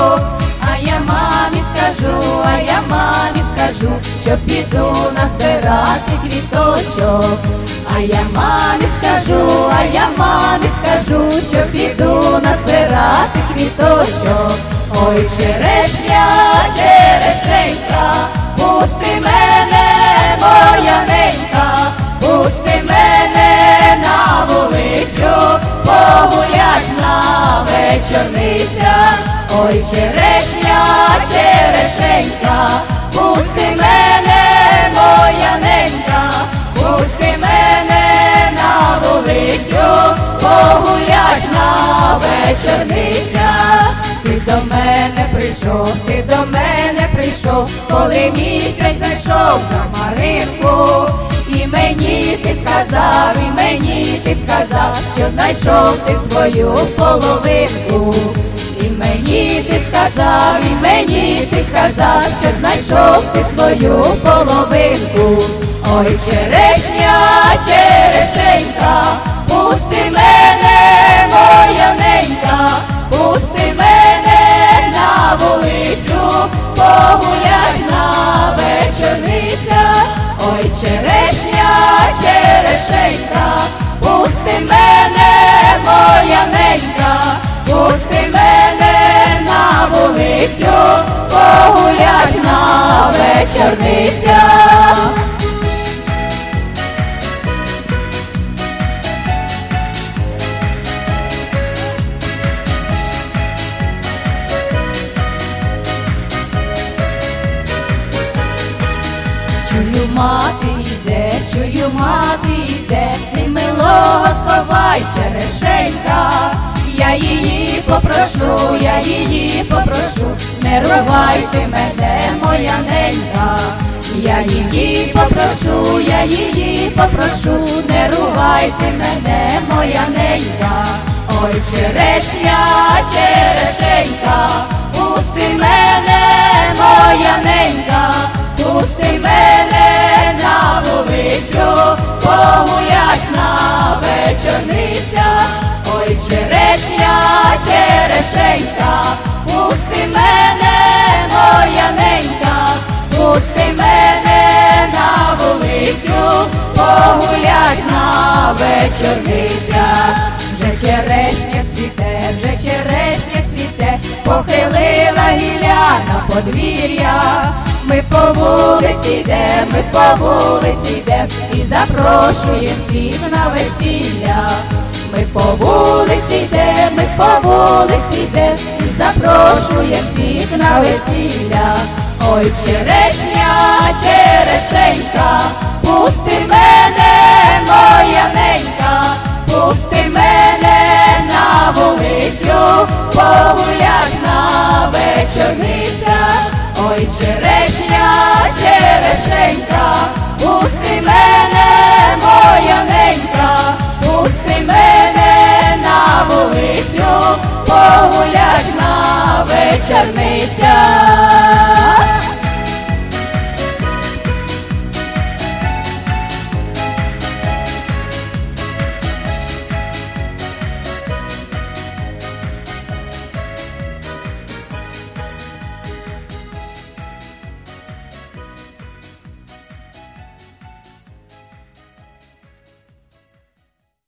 а я мамі скажу, а я мамі скажу, що піду назбирати квіточок, а я мамі скажу, а я мамі скажу, що піду назбирати квіточок. Ой, черешня, черешенька, пусти мене, моя ненька, пусти мене на вулицю, погулять на вечорниця. Ой, черешня, черешенька, пусти мене, моя ненька, пусти мене на вулицю, погулять на вечорниця. Ти до мене прийшов, ти до мене прийшов, коли місяць зайшов на Маринку. І мені ти сказав, і мені ти сказав, що знайшов ти свою половинку. Сказав, і мені ти сказав, що знайшов ти свою половинку. Ой, черешня, черешенька, вулицю, погулять на вечорниця. Чую, мати йде, чую, мати йде, ти милого попрошу, я її попрошу, не рувайте мене, моя ненька. Я її попрошу, я її попрошу, не рувайте мене, моя ненька. Ой, черешня, черешенька, пусти мене, моя ненька, черешенька, пусти мене, моя ненька, пусти мене на вулицю, погулять на вечорниця. Вже черешня цвіте, вже черешня цвіте, похилила гілля на подвір'я. Ми по вулиці йдем, ми по вулиці йдем і запрошуємо всіх на весілля. Ми по вулиці йдем, ми по вулиці йдем і запрошуємо всіх на весілля. Ой, черешня, черешенька, повернеться.